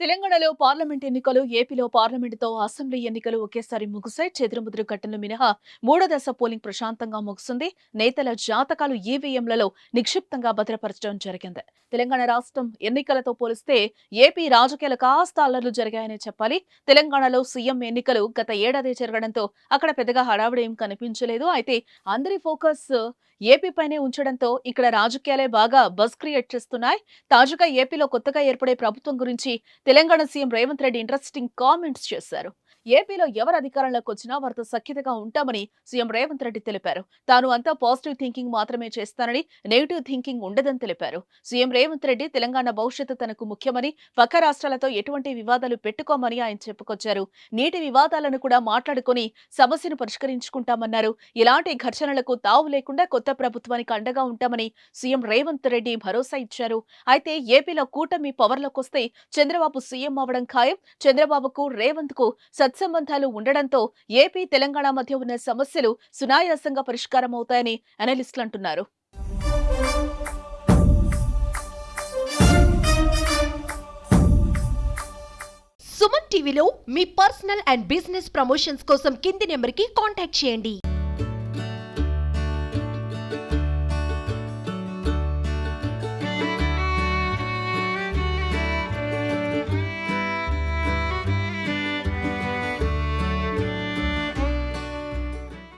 తెలంగాణలో పార్లమెంట్ ఎన్నికలు ఏపీలో పార్లమెంటుతో అసెంబ్లీ ఎన్నికలు ఒకేసారి ముగిశాయి. చెదురుముదురు ఘటనలు మినహా మూడో దశ పోలింగ్ ప్రశాంతంగా ముగిసింది. నేతల జాతకాలు ఈవీఎంలలో నిక్షిప్తంగా భద్రపరచడం జరిగింది. తెలంగాణ రాష్ట్రం ఎన్నికలతో పోలిస్తే ఏపీ రాజకీయాలు కాస్త అల్లర్లు జరిగాయని చెప్పాలి. తెలంగాణలో సీఎం ఎన్నికలు గత ఏడాది జరగడంతో అక్కడ పెద్దగా హడావిడి ఏం కనిపించలేదు. అయితే అందరి ఫోకస్ ఏపీ పైనే ఉంచడంతో ఇక్కడ రాజకీయాలే బాగా బస్ క్రియేట్ చేస్తున్నాయి. తాజాగా ఏపీలో కొత్తగా ఏర్పడే ప్రభుత్వం గురించి Telangana CM Revanth Reddy interesting comments చేశారు. ఏపీలో ఎవరు అధికారంలోకి వచ్చినా వారితో సఖ్యతగా ఉంటామని సీఎం రేవంత్ రెడ్డి తెలిపారు. తాను అంతా పాజిటివ్ థింకింగ్ మాత్రమే చేస్తానని నెగిటివ్ థింకింగ్ ఉండదని తెలిపారు. సీఎం రేవంత్ రెడ్డి తెలంగాణ భవిష్యత్తు తనకు ముఖ్యమని పక్క రాష్ట్రాలతో ఎటువంటి వివాదాలు పెట్టుకోమని ఆయన చెప్పుకొచ్చారు. నీటి వివాదాలను కూడా మాట్లాడుకుని సమస్యను పరిష్కరించుకుంటామన్నారు. ఇలాంటి ఘర్షణలకు తావు లేకుండా కొత్త ప్రభుత్వానికి అండగా ఉంటామని సీఎం రేవంత్ రెడ్డి భరోసా ఇచ్చారు. అయితే ఏపీలో కూటమి పవర్లోకి వస్తే చంద్రబాబు సీఎం అవడం ఖాయం. చంద్రబాబుకు రేవంత్కు సత్సంబంధాలు ఉండడంతో ఏపీ తెలంగాణ మధ్య ఉన్న సమస్యలు సునాయాసంగా పరిష్కారం అవుతాయని అనలిస్టులు అంటున్నారు. సుమన్ టీవీలో మీ పర్సనల్ అండ్ బిజినెస్ ప్రమోషన్స్ కోసం కింది నెంబర్కి కాంటాక్ట్ చేయండి.